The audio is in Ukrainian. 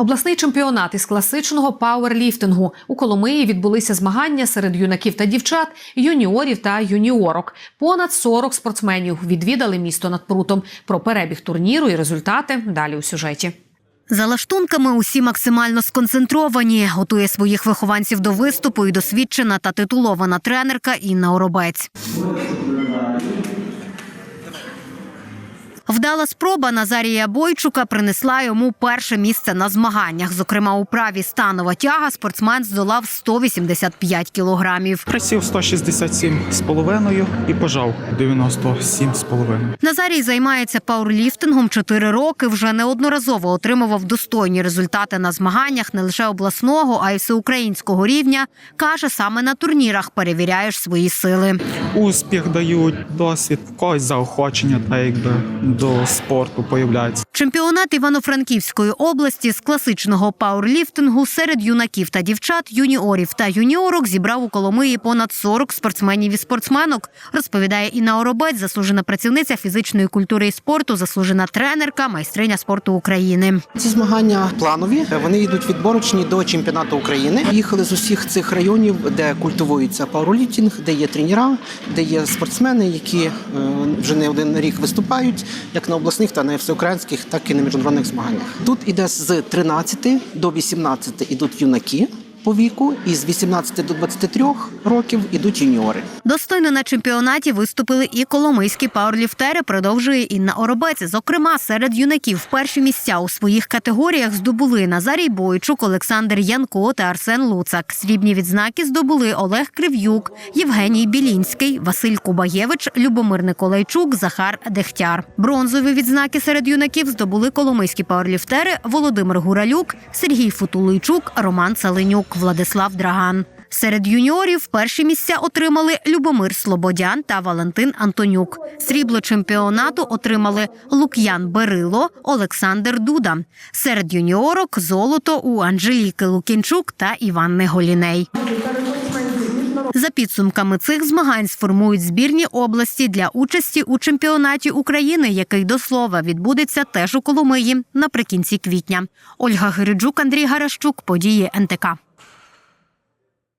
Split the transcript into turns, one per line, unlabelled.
Обласний чемпіонат із класичного пауерліфтингу у Коломиї відбулися змагання серед юнаків та дівчат, юніорів та юніорок. Понад 40 спортсменів відвідали місто над прутом. Про перебіг турніру і результати далі у сюжеті.
За лаштунками усі максимально сконцентровані. Готує своїх вихованців до виступу і досвідчена та титулована тренерка Інна Оробець. Вдала спроба Назарія Бойчука принесла йому перше місце на змаганнях. Зокрема, у праві станова тяга спортсмен здолав 185 кілограмів.
Присів 167 з половиною і пожав 97 з половиною.
Назарій займається пауерліфтингом 4 роки. Вже неодноразово отримував достойні результати на змаганнях не лише обласного, а й всеукраїнського рівня. каже, саме на турнірах перевіряєш свої сили.
Успіх дають досвід, когось заохочення, та якби до спорту появляється.
Чемпіонат Івано-Франківської області з класичного пауерліфтингу серед юнаків та дівчат, юніорів та юніорок зібрав у Коломиї понад 40 спортсменів і спортсменок. Розповідає Інна Оробець, заслужена працівниця фізичної культури і спорту, заслужена тренерка, майстриня спорту України.
Ці змагання планові. Вони йдуть відборочні до чемпіонату України. Їхали з усіх цих районів, де культивується пауерліфтинг, де є тренера, де є спортсмени, які е, вже не один рік виступають, як на обласних та на всеукраїнських, так і на міжнародних змаганнях. Тут іде з 13 до 18 ідуть юнаки по віку, і з 18 до 23 років ідуть юніори.
Достойно на чемпіонаті виступили і коломийські пауерліфтери, продовжує Інна Оробець. Зокрема, серед юнаків перші місця у своїх категоріях здобули Назарій Бойчук, Олександр Янко та Арсен Луцак. Срібні відзнаки здобули Олег Крив'юк, Євгеній Білінський, Василь Кубаєвич, Любомир Николайчук, Захар Дехтяр. Бронзові відзнаки серед юнаків здобули коломийські пауерліфтери Володимир Гуралюк, Сергій Футулийчук, Роман Цаленюк, Владислав Драган. Серед юніорів перші місця отримали Любомир Слободян та Валентин Антонюк. Срібло чемпіонату отримали Лук'ян Берило, Олександр Дуда. Серед юніорок золото у Анжеліки Лукінчук та Іванни Голіней. За підсумками цих змагань сформують збірні області для участі у чемпіонаті України, який до слова відбудеться теж у Коломиї наприкінці квітня. Ольга Гириджук, Андрій Гарашчук, події НТК.